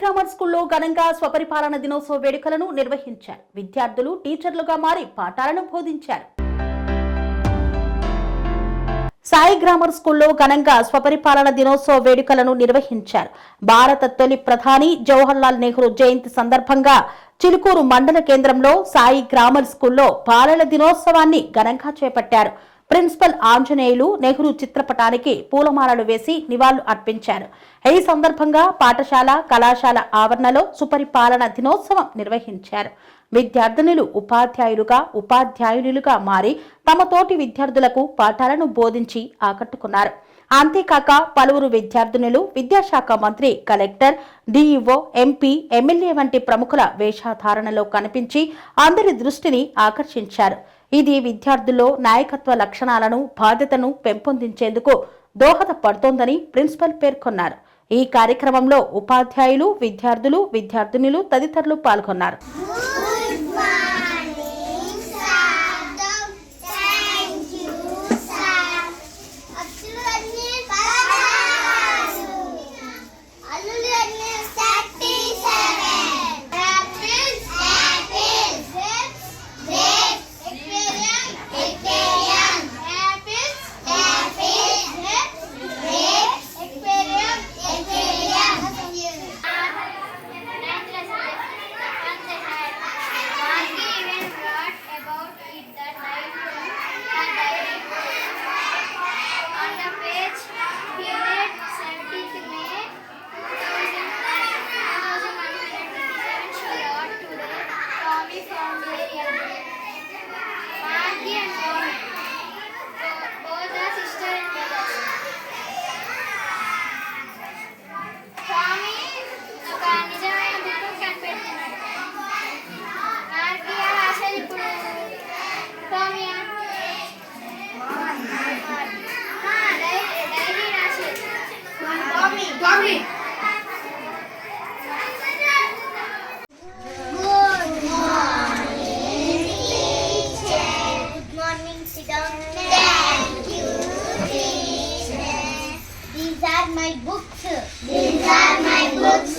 Grammar స్కూల్లో ఘనంగా స్వపరిపాలన దినోత్సవ వేడుకలను నిర్వహించారు. విద్యార్థులు టీచర్లుగా మారి పాఠాలను బోధించారు. సాయి గ్రామర్ స్కూల్లో ఘనంగా స్వపరిపాలన దినోత్సవ వేడుకలను నిర్వహించారు. భారత తొలి ప్రధాని జవహర్లాల్ నెహ్రూ జయంతి సందర్భంగా చిలుకూరు మండల కేంద్రంలో సాయి గ్రామర్ స్కూల్లో పాలన దినోత్సవాన్ని ఘనంగా చేపట్టారు. ప్రిన్సిపల్ ఆంజనేయులు నెహ్రూ చిత్రపటానికి పూలమాలలు వేసి నివాళులు అర్పించారు. ఈ సందర్భంగా పాఠశాల కళాశాల ఆవరణలో సుపరిపాలన దినోత్సవం నిర్వహించారు. విద్యార్థినులు ఉపాధ్యాయులుగా ఉపాధ్యాయునిలుగా మారి తమ తోటి విద్యార్థులకు పాఠాలను బోధించి ఆకట్టుకున్నారు. అంతేకాక పలువురు విద్యార్థినులు విద్యాశాఖ మంత్రి కలెక్టర్ డీఈఓ ఎంపీ ఎమ్మెల్యే వంటి ప్రముఖుల వేషధారణలో కనిపించి అందరి దృష్టిని ఆకర్షించారు. ఇది విద్యార్థుల్లో నాయకత్వ లక్షణాలను బాధ్యతను పెంపొందించేందుకు దోహదపడుతోందని ప్రిన్సిపల్ పేర్కొన్నారు. ఈ కార్యక్రమంలో ఉపాధ్యాయులు విద్యార్థులు విద్యార్థినులు తదితరులు పాల్గొన్నారు. Are my books. These are my books.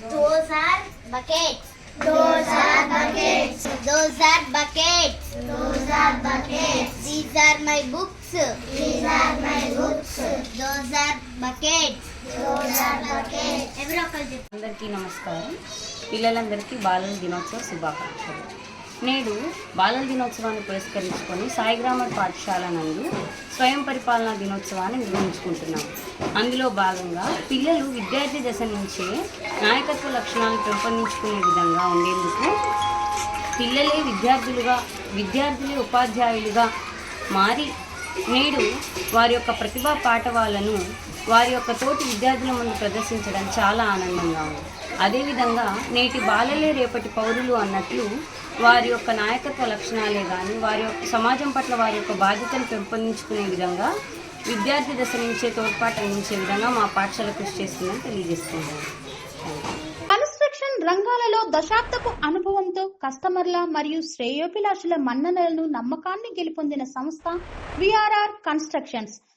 Those are buckets. Those are buckets. Those are buckets. Those are buckets. These are my books. These are my books. Those are అందరికీ నమస్కారం. పిల్లలందరికీ బాలల దినోత్సవ శుభాకాంక్షలు. నేడు బాలల దినోత్సవాన్ని పురస్కరించుకొని సాయి గ్రామర్ పాఠశాల నందు స్వయం పరిపాలనా దినోత్సవాన్ని నిర్వహించుకుంటున్నాం. అందులో భాగంగా పిల్లలు విద్యార్థి దశ నుంచే నాయకత్వ లక్షణాలు పెంపొందించుకునే విధంగా ఉండేందుకు పిల్లలే విద్యార్థులుగా విద్యార్థులే ఉపాధ్యాయులుగా మారి నేడు వారి యొక్క ప్రతిభా పాఠవాలను వారి యొక్క తోటి విద్యార్థుల ముందు ప్రదర్శించడం చాలా ఆనందంగా ఉంది. అదేవిధంగా నేటి బాలలే రేపటి పౌరులు అన్నట్లు వారి యొక్క నాయకత్వ లక్షణాలే కానీ వారి యొక్క సమాజం పట్ల వారి యొక్క బాధ్యతను పెంపొందించుకునే విధంగా విద్యార్థి దశ నుంచే తోడ్పాటు అందించే విధంగా మా పాఠశాల కృషి చేస్తుందని తెలియజేస్తున్నాను. కన్స్ట్రక్షన్ రంగాలలో దశాబ్దపు అనుభవంతో కస్టమర్ల మరియు శ్రేయోభిలాషుల మన్ననలను నమ్మకాన్ని గెలుపొందిన సంస్థ VRR constructions.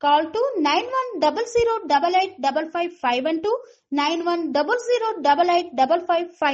Call to 9100 double eight double five five and to 9100 double eight double five five.